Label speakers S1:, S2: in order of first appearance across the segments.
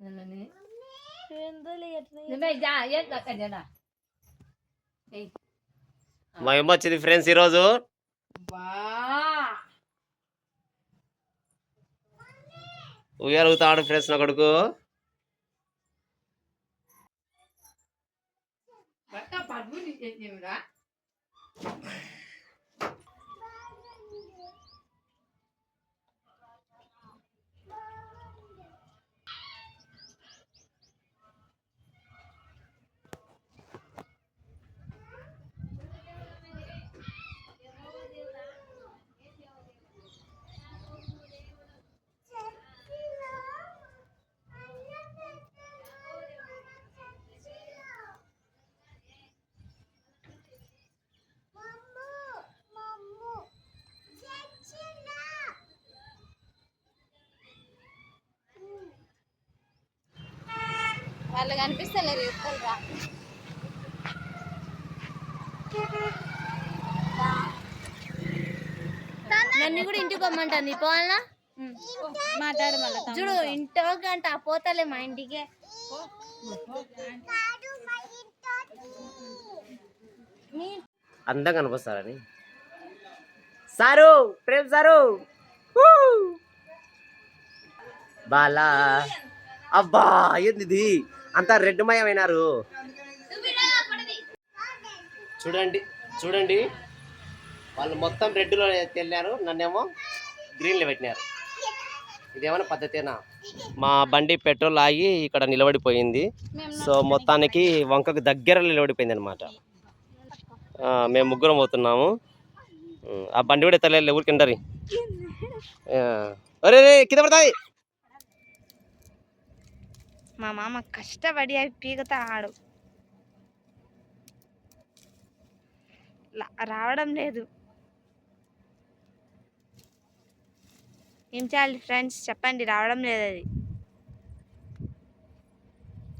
S1: నన్నని
S2: మా అమ్మ వచ్చింది ఫ్రెండ్స్ ఈరోజు. ఉయ్యాలుగుతాడు ఫ్రెండ్స్ నా కొడుకు.
S1: పడుగు
S3: వాళ్ళు కనిపిస్తలేరు ఎక్కలు రా నన్ను కూడా ఇంటికి పొమ్మంటుంది పోవాలనా? మాట్లాడు మళ్ళీ చూడు ఇంటో గంట పోతలే మా ఇంటికి.
S2: అందంగా కనిపిస్తారని సారు ప్రేమ్ సారు! బాలా. అబ్బా ఏంది అంతా రెడ్ మయమైనారు చూడండి చూడండి. వాళ్ళు మొత్తం రెడ్లో తెల్లారు నన్నేమో గ్రీన్లో పెట్టినారు. ఇదేమైనా పద్ధతేనా? మా బండి పెట్రోల్ ఆగి ఇక్కడ నిలబడిపోయింది. సో మొత్తానికి వంకకు దగ్గర నిలబడిపోయింది అనమాట మేము ముగ్గురం పోతున్నాము. ఆ బండి కూడా ఎత్తలే ఊరికి ఉండరి. అరే రే, కింద పడతాయి.
S3: మా మామ కష్టపడి అవి పీకుతా ఆడు. రావడం లేదు. ఏం చేయాలి ఫ్రెండ్స్? చెప్పండి రావడం లేదు అది.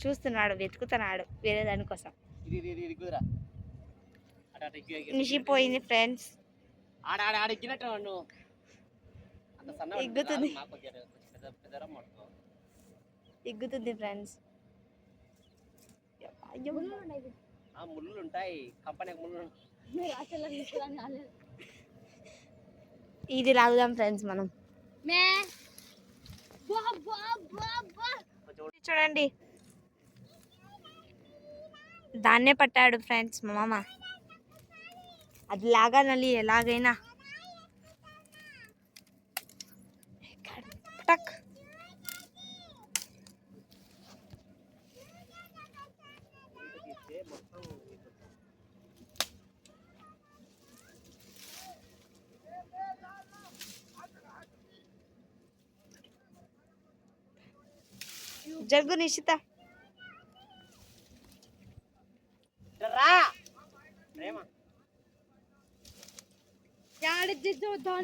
S3: చూస్తున్నాడు వెతుకుతున్నాడు వేరే దానికోసం నిషిపోయింది ఫ్రెండ్స్. ఎగ్గుతుంది. ఎగ్గుతుంది ఫ్రెండ్స్
S2: ఆ ముళ్ళు ఉంటాయి. కంపెనీ ముళ్ళు
S3: ఇది లాగుదాం ఫ్రెండ్స్ మనం. చూడండి. దాన్నే పట్టాడు ఫ్రెండ్స్ మా మామ. అది లాగానలి ఎలాగైనా. టక్. Jaggu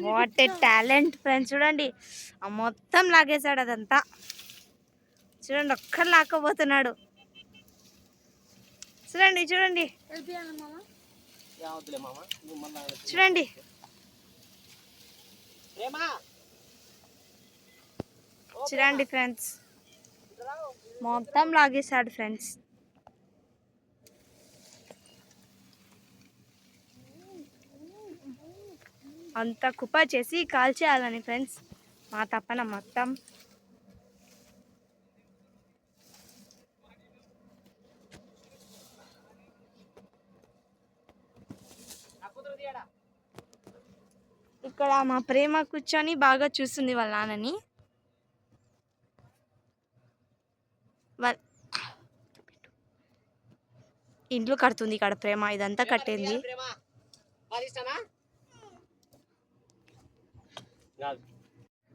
S3: what a talent friends చూడండి. ఆ మొత్తం లాగేశాడు అదంతా. చూడండి ఒక్కరు లాక్కపోతున్నాడు చూడండి చూడండి. చూడండి. చూడండి ఫ్రెండ్స్. మొత్తం లాగేశాడు ఫ్రెండ్స్. అంత కుప్ప చేసి కాల్చేయాలని ఫ్రెండ్స్. మా తప్పన మొత్తం. ఇక్కడ మా ప్రేమ కూర్చొని బాగా చూస్తుంది వాళ్ళ నాన్నని. ఇంట్లో కడుతుంది ఇక్కడ ప్రేమ ఇదంతా కట్టింది.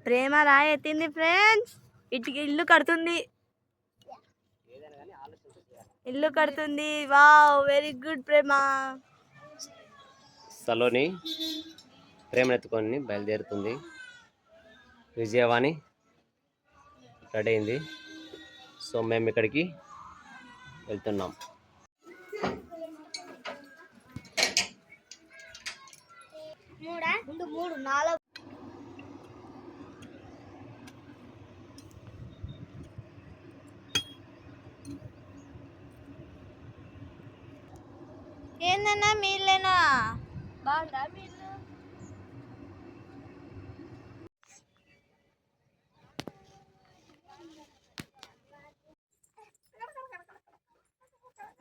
S2: ప్రేమ.
S3: రాయి ఎత్తింది ఫ్రెండ్స్. ఇటుకి ఇల్లు కడుతుంది. ఇల్లు కడుతుంది. Wow very good Prema.
S2: Saloni. ప్రేమనెత్తుకొని బయలుదేరుతుంది. విజయవాణి రెడీ అయింది సో మేము ఇక్కడికి వెళ్తున్నాం.
S3: మూడు నాలుగు
S4: ఏందన్నా బాగుందా మీ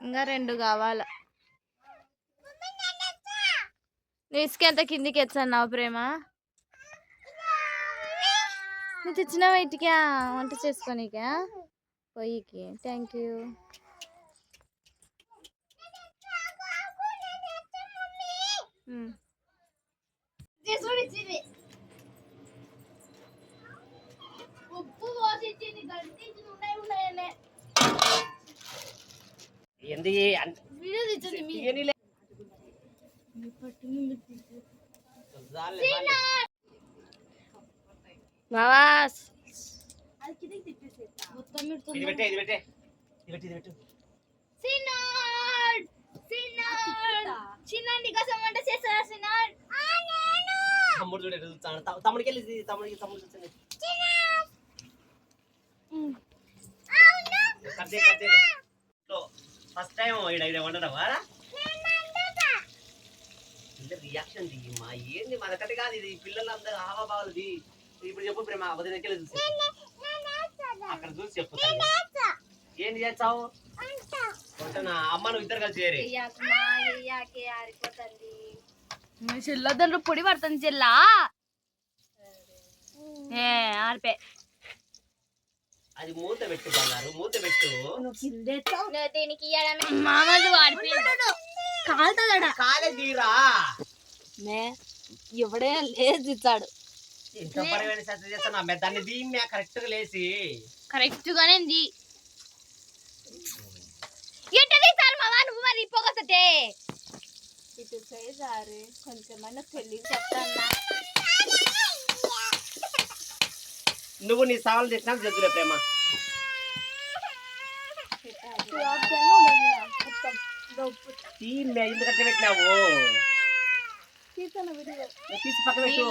S4: ఇంకా రెండు కావాల. నువ్వు ఇసుక ఎంత కిందికి ఎచ్చన్నావు ప్రేమ? నువ్వు తెచ్చినావా ఇటుకా? వంట చేసుకోనీకా పొయ్యికి థ్యాంక్ యూ పోసిచ్చింది గంటించి ఉన్నాయి ఉన్నాయనే
S2: ఏంది అంత
S4: వీడియో తెచ్చింది మీ
S2: తీయనీలే. చాలులే, చాలులే.
S4: బావాస్ మొత్తం
S2: ఇది పెట్టే ఇది పెట్టే. ఇది పెట్టు ఇది పెట్టు.
S4: సినాడ్ సినాడ్ చిన్నండి కోసం వంట చేస్తారా సినాడ్
S2: తమ్ముడు చూడే తమ్ముడికి వెళ్ళి తమ్ముడికి తమ్ముడు చూస్తాను కట్ చేయి, కట్ చేయి. ఫస్ట్ టైం ఈడ ఈడ వండడం వారా రియాక్షన్ ది? మా ఏంది? మనకటి కాదు ఇది. పిల్లలందరూ హావభావాలది. ఇప్పుడు చెప్పు ప్రేమ వదిన దగ్గర చూసి. అక్కడ చూసి చెప్పు. ఏంది చేస్తావు? అమ్మ నువ్వు ఇద్దరు కలిసి చేరి
S4: చెల్లొద్దని పొడి పడుతుంది చెల్లా. ఏ ఆరిపే.
S2: అది మూత పెట్టు బంగారు మూత పెట్టు.
S4: దీనికి మామూలు కాలుతుందడా
S2: కాలే తీరా.
S4: ఎవడే లేదు ఇచ్చాడు.
S2: ఇంత పరమైన శాస్త్రం చేస్తున్నా మే దాన్ని దీన్ని కరెక్ట్గా లేసి.
S4: కరెక్ట్ గానే ఉంది ఏంటది? సార్ నువ్వు మరి పోగొస్తే ఇటు చెప్తాన్నా
S2: నువ్వు నీ సవాలు తెచ్చినా జగ్గులే ప్రేమ. దీన్ని ఎందుకంటే పెట్టినావు. నువ్వు తీసి పక్కన పెట్టు.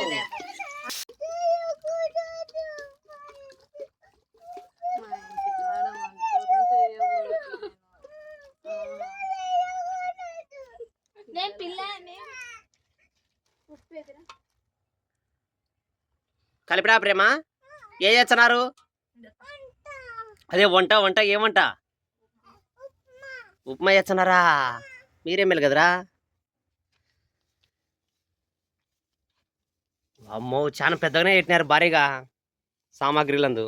S4: నేను పిల్ల
S2: కలిపిరా ప్రేమ. ఏ చేస్తున్నారు? అదే వంట వంట ఏమంట ఉప్మా చేస్తున్నారా? మీరేం మెలు కదరా అమ్మో చాలా పెద్దగానే పెట్టినారు భారీగా సామాగ్రిలందు.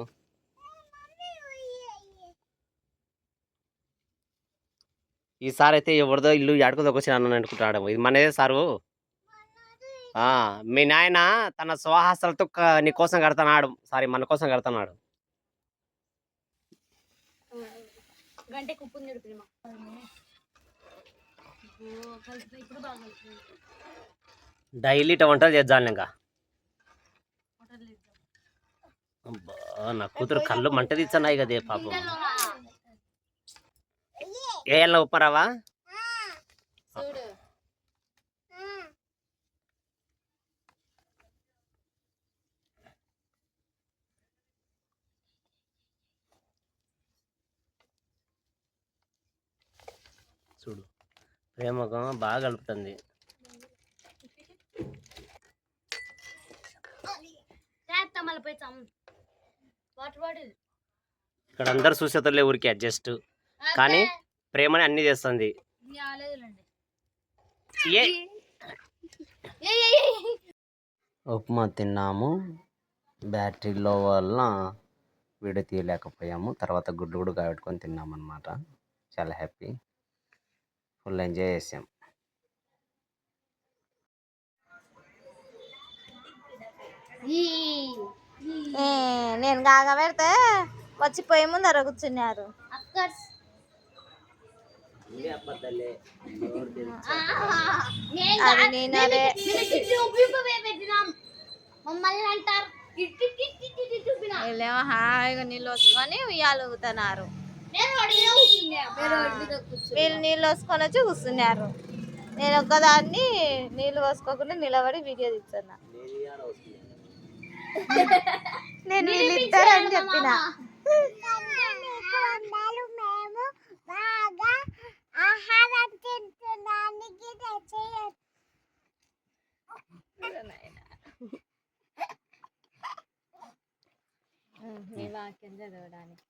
S2: ఈసారి అయితే ఎవరిదో ఇల్లు ఎడకదొకొచ్చిన అన్న అనుకుంటున్నాడు ఇది మనదే సారు. ఆ, మీ నాయన తన స్వహస్తాలతో నీకోసం నీ కోసం కడతాడు సారీ మన కోసం కడతాడు
S4: గంటే కుప్పు బాగా
S2: డైలీ ఇట్ట వంటలు చేద్దాం ఇంకా. అబ్బా, నా కూతురు కళ్ళు మంట తీస్తున్నాయి కదే పాపం. ఏ ఎల్ల ఉప్పరావా
S4: చూడు.
S2: చూడు. ప్రేమకం బాగా కలుపుతుంది. ఇక్కడ అందరు చూసేతలే ఊరికి అడ్జస్ట్. కానీ ప్రేమని అన్ని చేస్తుంది. ఉప్మా తిన్నాము. బ్యాటరీ లో వల్ల వీడియో తీయలేకపోయాము. తర్వాత గుడ్లు కూడా కాబెట్టుకొని తిన్నాము అనమాట చాలా హ్యాపీ. ఫుల్ ఎంజాయ్ చేసాం.
S4: నేను కాగా పెడితే వచ్చి పోయి ముందర కూర్చున్నారు. అది నేను అదే.
S1: మమ్మల్ని అంటారు.
S4: వీళ్ళేమో హాయిగా నీళ్ళు
S1: నేను అడిగిన కూర్చున్నా
S4: వీళ్ళు నీళ్ళు పోసుకొని వచ్చి కూర్చున్నారు. నేను ఒక్కదాన్ని నీళ్ళు పోసుకోకుండా నిలబడి వీడియో తీస్తున్నా. నేను వీళ్ళు ఇస్తారని చెప్పిన. వాక్యం చదవడానికి.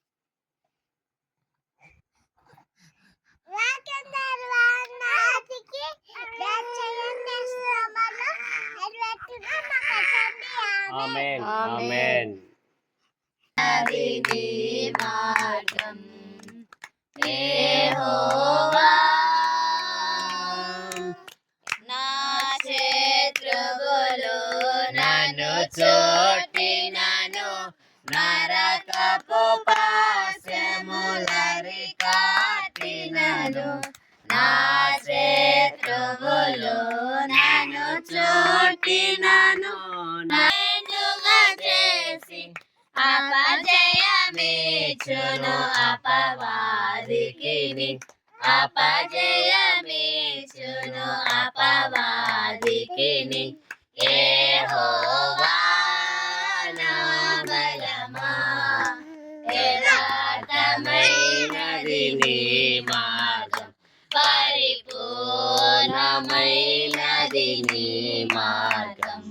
S4: నరకపు పాశములరి కాటినను నా శత్రువులు నన్ను చూటినను నన్నుగా చేసి అపజయమేచును అపవాదికిని. అపజయమేచును అపవాదికిని. యెహోవా నా బలం యథార్థమైనది నీ మార్గం పరిపూర్ణమైనది నీ మార్గం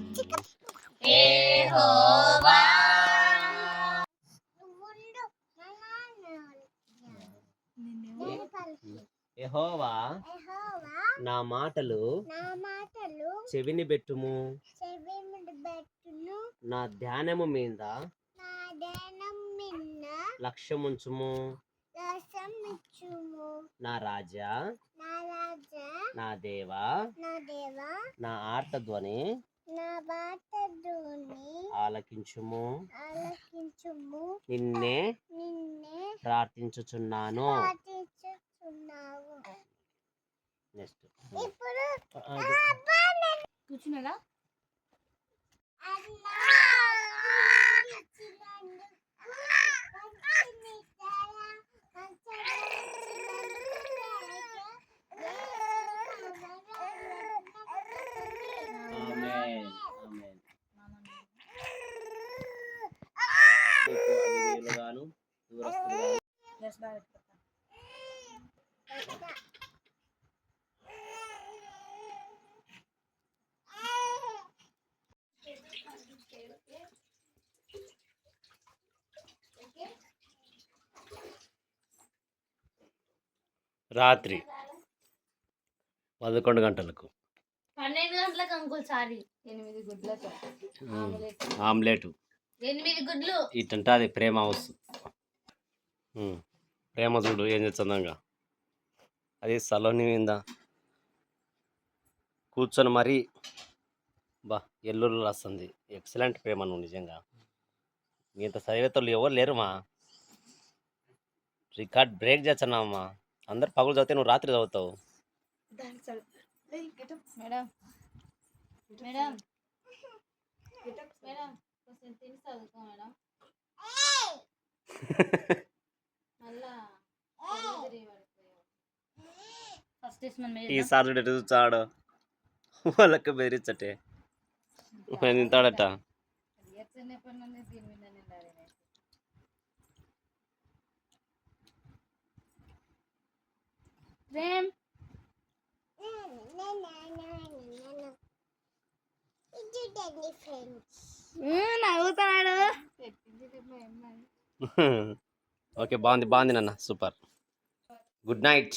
S2: నా మాటలు
S1: నా మాటలు
S2: చెవిని పెట్టుము నా ధ్యానము మీద లక్ష్యముంచుము. నా రాజా.
S1: నా రాజా.
S2: నా దేవా.
S1: నా దేవా.
S2: నా ఆర్తధ్వని.
S1: నా బాట దూని
S2: ఆలకించుము.
S1: ఆలకించుము.
S2: నిన్నే
S1: నిన్నే
S2: ప్రార్థించుచున్నాను.
S1: ప్రార్థించుచున్నావు.
S2: నెక్స్ట్
S1: ఇప్పుడు
S4: కూర్చున్నాడా?
S1: అన్నా
S2: 完成です。రాత్రి పదకొండు గంటలకు.
S4: పన్నెండు గంటలకు అంకుల్ సారీ.
S5: ఎనిమిది గుడ్లతో
S2: ఆమ్లెట్.
S4: ఎనిమిది గుడ్లు.
S2: ఇటంటే అది ప్రేమ హౌస్. ప్రేమ చూడు ఏం చేస్తుందంగా అది సలోని మీద కూర్చొని మరీ బా ఎల్లుళ్ళు వస్తుంది ఎక్సలెంట్ ప్రేమ నువ్వు నిజంగా. ఇంత చదివేతోళ్ళు ఎవరు లేరుమా? Record break చేస్తున్నావమ్మా. అందరు పగులు చదివితే నువ్వు రాత్రి చదువుతావు.
S4: మేడం. మేడం. మేడం కొంచెం తిని చదువుకో మేడం. మళ్ళా ఫస్ట్ ఇస్మన్
S2: ఈ సార్ చూడు ఎటు చూచాడు వాళ్ళకి బెదిరించటే. తింటాడట.
S1: ఫ్రెండ్స్
S4: నవ్వుతున్నాడు.
S2: ఓకే బాగుంది బాగుంది నాన్న సూపర్. Good night.